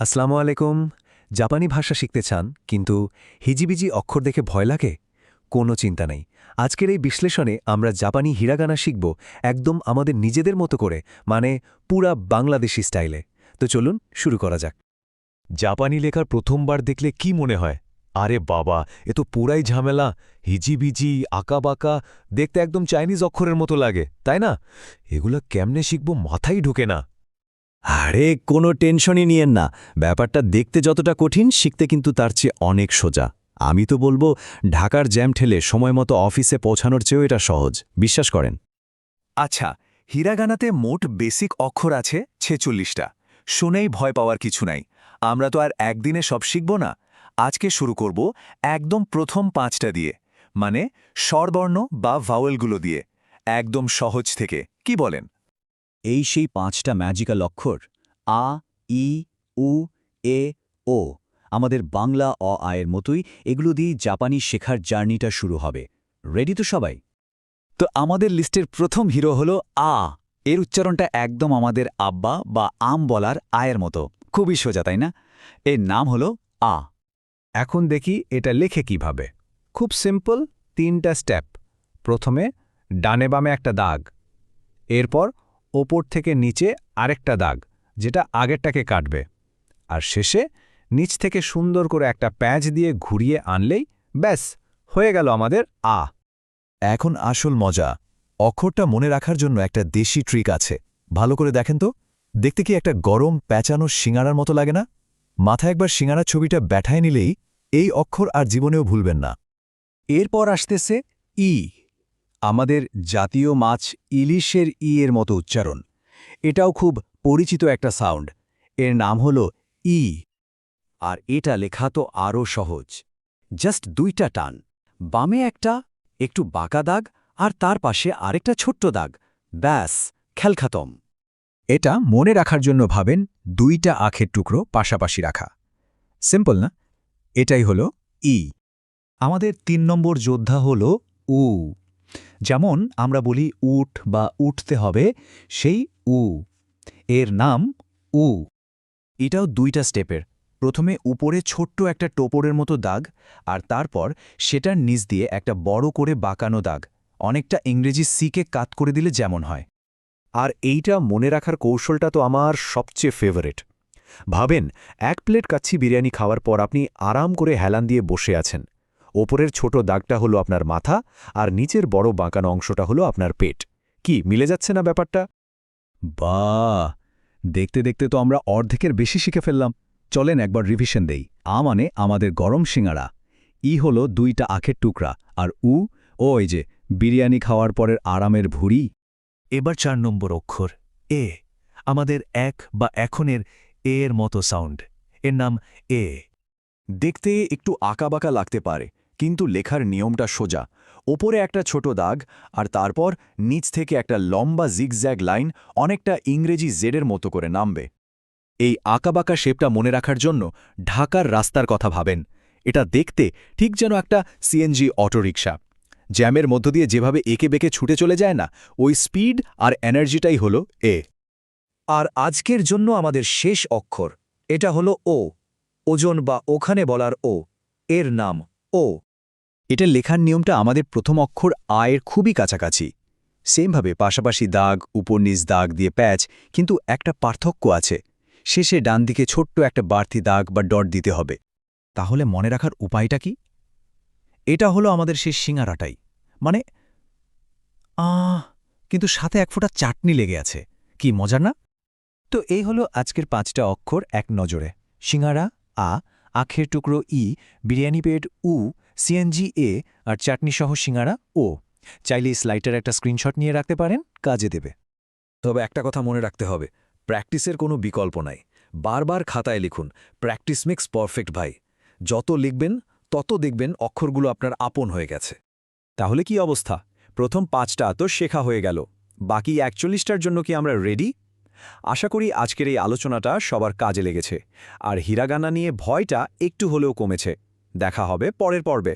আসসালামু আলাইকুম। জাপানি ভাষা শিখতে চান, কিন্তু হিজিবিজি অক্ষর দেখে ভয় লাগে? কোনো চিন্তা নেই। আজকের এই বিশ্লেষণে আমরা জাপানি হিরাগানা শিখব একদম আমাদের নিজেদের মতো করে মানে পুরা বাংলাদেশি স্টাইলে। তো চলুন শুরু করা যাক। জাপানি লেখার প্রথমবার দেখলে কি মনে হয়? আরে বাবা, এ তো পুরাই ঝামেলা। হিজিবিজি, আঁকাবাঁকা, দেখতে একদম চাইনিজ অক্ষরের মতো লাগে, তাই না? এগুলো কেমনে শিখব মাথাই ঢুকে না। আরে, কোনো টেনশনই নিয়েন না। ব্যাপারটা দেখতে যতটা কঠিন, শিখতে কিন্তু তার চেয়ে অনেক সোজা। আমি তো বলব, ঢাকার জ্যাম ঠেলে সময়মতো অফিসে পৌঁছানোর চেয়েও এটা সহজ। বিশ্বাস করেন। আচ্ছা হিরাগানাতে মোট বেসিক অক্ষর আছে ছেচল্লিশটা। শুনেই ভয় পাওয়ার কিছু নাই। আমরা তো আর একদিনে সব শিখব না। আজকে শুরু করব একদম প্রথম পাঁচটা দিয়ে মানে স্বরবর্ণ বা ভাওয়েলগুলো দিয়ে। একদম সহজ থেকে, কি বলেন? এই সেই পাঁচটা ম্যাজিক্যাল অক্ষর, আ, ই, উ, এ, ও, আমাদের বাংলা অ আয়ের মতোই এগুলো দিয়ে জাপানি শেখার জার্নিটা শুরু হবে। রেডি তো সবাই? তো আমাদের লিস্টের প্রথম হিরো হলো আ। এর উচ্চারণটা একদম আমাদের আব্বা বা আম বলার আয়ের মতো। খুবই সোজা, তাই না? এর নাম হলো আ। এখন দেখি এটা লেখে কীভাবে। খুব সিম্পল তিনটা স্টেপ প্রথমে ডানে বামে একটা দাগ। এরপর ওপর থেকে নিচে আরেকটা দাগ, যেটা আগেরটাকে কাটবে। আর শেষে নিচ থেকে সুন্দর করে একটা প্যাঁচ দিয়ে ঘুরিয়ে আনলেই ব্যাস, হয়ে গেল আমাদের আ। এখন আসল মজা, অক্ষরটা মনে রাখার জন্য একটা দেশি ট্রিক আছে। ভালো করে দেখেন তো, দেখতে কি একটা গরম প্যাঁচানো শিঙাড়ার মতো লাগে না? মাথায় একবার শিঙাড়া ছবিটা ব্যাঠায় নিলেই এই অক্ষর আর জীবনেও ভুলবেন না। এরপর আসতেছে ই। আমাদের জাতীয় মাছ ইলিশের ই এর মতো উচ্চারণ। এটাও খুব পরিচিত একটা সাউন্ড। এর নাম হল ই। আর এটা লেখা তো আরও সহজ। জাস্ট দুইটা টান। বামে একটা, একটু বাঁকা দাগ, আর তার পাশে আরেকটা ছোট্ট দাগ। ব্যাস, খেলখাতম। এটা মনে রাখার জন্য ভাবেন দুইটা আখের টুকরো পাশাপাশি রাখা। সিম্পল না? এটাই হল ই। আমাদের তিন নম্বর যোদ্ধা হল উ। যেমন আমরা বলি উঠ বা উঠতে হবে, সেই উ। এর নাম উ। এটাও দুইটা স্টেপের। প্রথমে উপরে ছোট্ট একটা টোপরের মতো দাগ, আর তারপর সেটার নিচ দিয়ে একটা বড় করে বাঁকানো দাগ। অনেকটা ইংরেজি সিকে কাত করে দিলে যেমন হয়। আর এইটা মনে রাখার কৌশলটা তো আমার সবচেয়ে ফেভারেট ভাবেন, এক প্লেট কাচ্ছি বিরিয়ানি খাওয়ার পর আপনি আরাম করে হেলান দিয়ে বসে আছেন। ওপরের ছোট দাগটা হলো আপনার মাথা আর নিচের বড় বাঁকানো অংশটা হলো আপনার পেট। কি, মিলে যাচ্ছে না ব্যাপারটা? বা দেখতে দেখতে তো আমরা অর্ধেকের বেশি শিখে ফেললাম। চলেন একবার রিভিশন দেই। আ মানে আমাদের গরম শিঙাড়া ই হলো দুইটা আখের টুকরা আর উ, ও এই যে, বিরিয়ানি খাওয়ার পরের আরামের ভুড়ি। এবার চার নম্বর অক্ষর, এ। আমাদের এক বা এখনের এ এর মতো সাউন্ড। এর নাম এ। দেখতে একটু আঁকাবাঁকা লাগতে পারে। কিন্তু লেখার নিয়মটা সোজা। ওপরে একটা ছোট দাগ আর তারপর নিচ থেকে একটা লম্বা জিগজ্যাগ লাইন অনেকটা ইংরেজি জেডের মতো করে নামবে। এই আঁকাবাঁকা শেপটা মনে রাখার জন্য ঢাকার রাস্তার কথা ভাবেন। এটা দেখতে ঠিক যেন একটা সিএনজি অটোরিকশা। জ্যামের মধ্য দিয়ে যেভাবে একে বেঁকে ছুটে চলে যায় না, ওই স্পিড আর এনার্জিটাই হলো এ আর আজকের জন্য আমাদের শেষ অক্ষর, এটা হলো ও ওজন বা ওখানে বলার ও এর নাম ও এটা লেখার নিয়মটা আমাদের প্রথম অক্ষর আয়ের খুবই কাছাকাছি। সেমভাবে পাশাপাশি দাগ, উপর নিচ দাগ দিয়ে প্যাচ, কিন্তু একটা পার্থক্য আছে। শেষে ডান দিকে ছোট্ট একটা বাড়তি দাগ বা ডট দিতে হবে। তাহলে মনে রাখার উপায়টা কি? এটা হলো আমাদের সেই সিঙারাটাই মানে আহ, কিন্তু সাথে এক ফোঁটা চাটনি লেগে আছে। কি মজার না? তো এই হলো আজকের পাঁচটা অক্ষর এক নজরে। সিঙারা আ, আখের টুকরো ই, বিরিয়ানি পেট উ সিএনজি এ আর চাটনি সহ সিঙারা ও। চাইলে স্লাইটার একটা স্ক্রিনশট নিয়ে রাখতে পারেন, কাজে দেবে। তবে একটা কথা মনে রাখতে হবে, প্র্যাকটিসের কোনো বিকল্প নাই। বারবার খাতায় লিখুন, প্র্যাকটিস মেক্স পারফেক্ট ভাই। যত লিখবেন, তত দেখবেন অক্ষরগুলো আপনার আপন হয়ে গেছে। তাহলে কি অবস্থা? প্রথম পাঁচটা তো শেখা হয়ে গেল। বাকি একচল্লিশটার জন্য কি আমরা রেডি? আশা করি আজকের এই আলোচনাটা সবার কাজে লেগেছে। আর হিরাগানা নিয়ে ভয়টা একটু হলেও কমেছে। দেখা হবে পরের পর্বে।